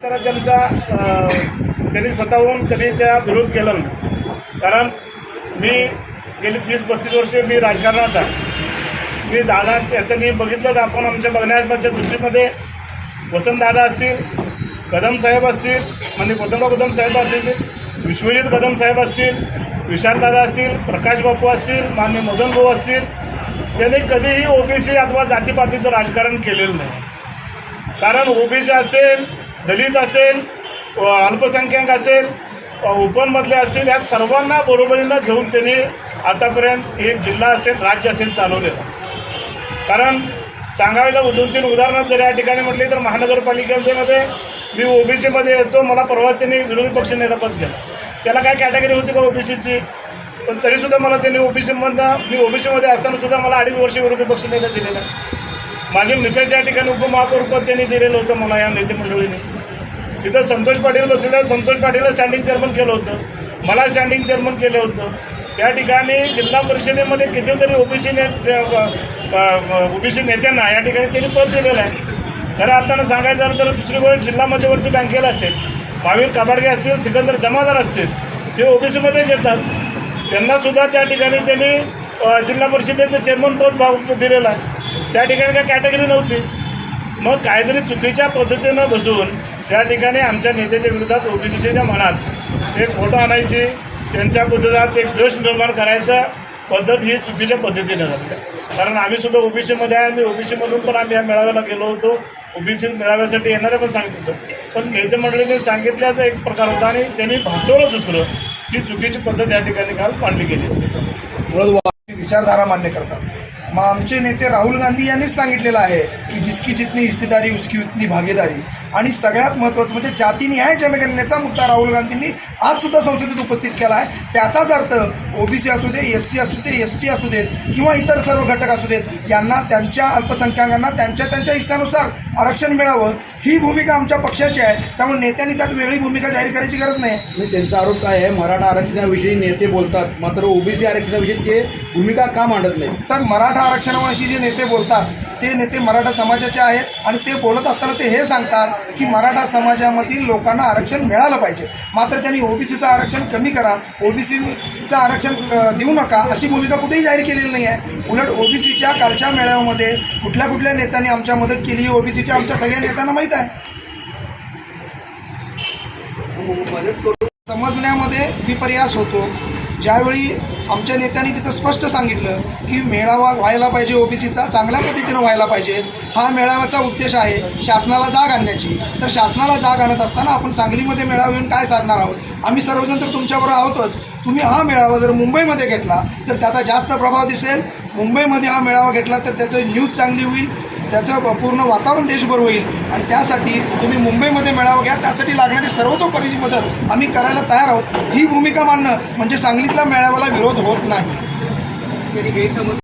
त्यांचा त्यांनी स्वतःहून कधी त्या विरोध केला. नाही कारण मी गेली तीस पस्तीस वर्ष मी राजकारणात आहे. मी दादा त्यांनी बघितलं तर आपण आमच्या बघण्याच्या दृष्टीमध्ये वसंतदादा असतील कदम साहेब असतील म्हणजे कोदंबा कदम साहेब असतील विश्वजित कदम साहेब असतील विशालदादा असतील प्रकाश बापू असतील मान्य मदन भाऊ असतील त्यांनी कधीही ओबीसी अथवा जातीपातीचं राजकारण केलेलं नाही. कारण ओबीसी असेल दलित असेल व अल्पसंख्याक असेल ओपनमधले असतील या सर्वांना बरोबरीनं घेऊन त्यांनी आतापर्यंत एक जिल्हा असेल राज्य असेल चालवलेलं. कारण सांगायला दोन तीन उदाहरणं जर या ठिकाणी म्हटली तर महानगरपालिकेमध्ये मी ओबीसीमध्ये येतो मला परवा त्यांनी विरोधी पक्ष नेतापद केलं त्याला काय कॅटेगरी होती का ओबीसीची? पण तरीसुद्धा मला त्यांनी ओबीसीमधनं मी ओबीसीमध्ये असतानासुद्धा मला अडीच वर्ष विरोधी पक्ष नेता दिलेला. माझे मिसेस या ठिकाणी उपमहापौरपद त्यांनी दिलेलं होतं मला या नेते मंडळीने. तिथं संतोष पाटील बसलेलं संतोष पाटीलला स्टँडिंग चेअरमन केलं होतं. मला स्टँडिंग चेअरमन केलं होतं. त्या ठिकाणी जिल्हा परिषदेमध्ये कितीतरी ओबीसी नेते ओबीसी नेत्यांना या ठिकाणी त्यांनी पद दिलेलं आहे. खरं अर्थानं सांगायचं झालं तर दुसरी गोष्ट जिल्हा मध्यवर्ती बँकेला असेल महावीर काबाडगे असतील सिकंदर जमादार असतील ते ओबीसीमध्येच येतात. त्यांना सुद्धा त्या ठिकाणी त्यांनी जिल्हा परिषदेचं चेअरमन पद भाव दिलेलं आहे. त्या ठिकाणी काय कॅटेगरी नव्हती. मग काहीतरी चुकीच्या पद्धतीनं बसून त्या ठिकाणी आमच्या नेत्याच्या विरोधात ओबीसीच्या मनात एक फोटो आणायची त्यांच्या विरोधात एक द्वेष निर्माण करायचा पद्धत ही चुकीच्या पद्धतीनं झाली कारण आम्ही सुद्धा ओबीसीमध्ये आहे आणि ओबीसीमधून पण आम्ही या मेळाव्याला गेलो होतो. ओबीसी मेळाव्यासाठी येणारे पण सांगितलं होतं. पण नेते मंडळीने सांगितल्याचा एक प्रकार होता आणि त्यांनी भासवलं दुसरं. ही चुकीची पद्धत या ठिकाणी काल मांडली गेली विचारधारा मान्य करतात. मग आमचे नेते राहुल गांधी यांनीच सांगितलेलं आहे की जिसकी जितनी हिस्सेदारी उसकी उतनी भागीदारी. आणि सगळ्यात महत्त्वाचं म्हणजे जातीनिहाय जनगणनेचा मुद्दा राहुल गांधींनी आज सुद्धा संसदेत उपस्थित केला आहे. त्याचाच अर्थ ओबीसी असू दे एस सी असू दे एस टी असू देत किंवा इतर सर्व घटक असू देत यांना त्यांच्या अल्पसंख्याकांना त्यांच्या त्यांच्या हिस्सानुसार आरक्षण मिळावं. ही भूमिका आमच्या पक्षाची आहे. त्यामुळे नेत्यांनी त्यात वेगळी भूमिका जाहीर करायची गरज नाही. त्यांचा आरोप काय आहे? मराठा आरक्षणाविषयी नेते बोलतात. मात्र ओबीसी आरक्षणाविषयी ते भूमिका का मांडत नाही सर मराठा आरक्षणाविषयी जे नेते बोलतात ते नेते मराठा समाजाचे आहेत आणि ते बोलत असताना ते हे सांगतात की मराठा समाजामधील लोकांना आरक्षण मिळालं पाहिजे. मात्र त्यांनी ओबीसीचं आरक्षण कमी करा. ओबीसीचं आरक्षण देऊ नका. अशी भूमिका कुठेही जाहीर केलेली नाही आहे उलट ओबीसीच्या कालच्या मेळाव्यामध्ये कुठल्या कुठल्या नेत्यांनी आमच्या मदत केली? ओबीसीच्या आमच्या सगळ्या नेत्यांना माहीत आहे. समजण्यामध्ये विपर्यास होतो. ज्यावेळी आमच्या नेत्यांनी तिथं स्पष्ट सांगितलं की मेळावा व्हायला पाहिजे ओबीसीचा चांगल्या पद्धतीनं व्हायला पाहिजे हा मेळाव्याचा उद्देश आहे शासनाला जाग आणण्याची. तर शासनाला जाग आणत असताना आपण सांगलीमध्ये मेळावा येऊन काय साधणार आहोत? आम्ही सर्वजण तर तुमच्याबरोबर आहोतच. तुम्ही हा मेळावा जर मुंबईमध्ये घेतला तर त्याचा जास्त प्रभाव दिसेल. मुंबईमध्ये हा मेळावा घेतला तर त्याचं न्यूज चांगली होईल. त्याचं पूर्ण वातावरण देशभर होईल. आणि त्यासाठी तुम्ही मुंबईमध्ये मेळावा घ्या. त्यासाठी लागणारी सर्वतोपरीची मदत आम्ही करायला तयार आहोत. ही भूमिका मांडणं म्हणजे सांगलीतल्या मेळाव्याला विरोध होत नाही.